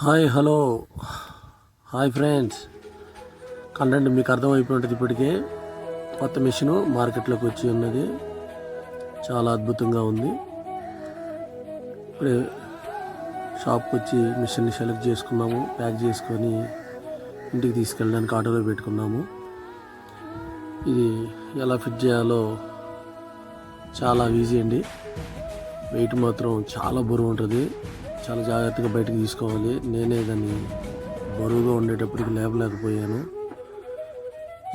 Hi hello. Hi friends. Content మీకు అర్థమైపోయి ఉంటుంది ఇప్పటికే కొత్త మిషన్ మార్కెట్లోకి వచ్చి ఉన్నది. చాలా అద్భుతంగా ఉంది. ఇప్పుడు షాప్కి వచ్చి మిషన్ని సెలెక్ట్ చేసుకున్నాము ప్యాక్ చేసుకొని ఇంటికి తీసుకెళ్ళడానికి ఆటోలో పెట్టుకున్నాము. ఇది ఎలా ఫిట్ చేయాలో చాలా ఈజీ అండి. వెయిట్ మాత్రం చాలా బరువు ఉంటుంది. చాలా జాగ్రత్తగా బయటకు తీసుకోవాలి. నేనే దాన్ని బరువుగా ఉండేటప్పటికి లేపలేకపోయాను.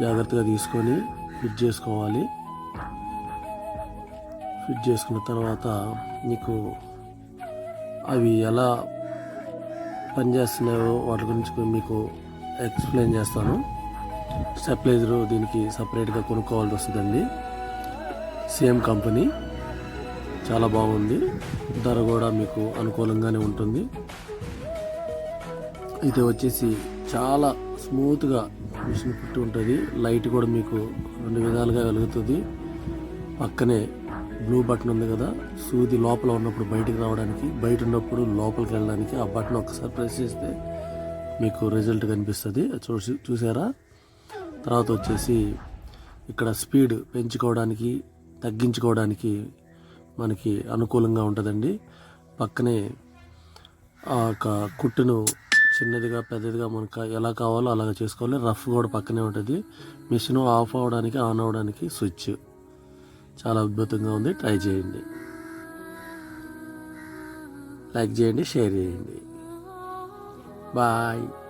జాగ్రత్తగా తీసుకొని ఫిట్ చేసుకోవాలి. ఫిట్ చేసుకున్న తర్వాత నీకు అవి ఎలా పనిచేస్తున్నాయో వాటి గురించి మీకు ఎక్స్ప్లెయిన్ చేస్తాను. స్టెప్లైజర్ దీనికి సపరేట్గా కొనుక్కోవాల్సి వస్తుందండి. సేమ్ కంపెనీ చాలా బాగుంది. ధర కూడా మీకు అనుకూలంగానే ఉంటుంది. ఇది వచ్చేసి చాలా స్మూత్గా మిషన్ పుట్టి ఉంటుంది. లైట్ కూడా మీకు రెండు విధాలుగా వెలుగుతుంది. పక్కనే బ్లూ బటన్ ఉంది కదా సూది లోపల ఉన్నప్పుడు బయటికి రావడానికి బయట ఉన్నప్పుడు లోపలికి వెళ్ళడానికి ఆ బటన్ ఒక్కసారి ప్రెస్ చేస్తే మీకు రిజల్ట్ కనిపిస్తుంది. చూసి చూసారా? తర్వాత వచ్చేసి ఇక్కడ స్పీడ్ పెంచుకోవడానికి తగ్గించుకోవడానికి మనకి అనుకూలంగా ఉంటుందండి. పక్కనే ఆ యొక్క కుట్టును చిన్నదిగా పెద్దదిగా మనకు ఎలా కావాలో అలాగ చేసుకోవాలి. రఫ్ కూడా పక్కనే ఉంటుంది. మిషన్ ఆఫ్ అవ్వడానికి ఆన్ అవ్వడానికి స్విచ్. చాలా అద్భుతంగా ఉంది. ట్రై చేయండి. లైక్ చేయండి షేర్ చేయండి. బాయ్.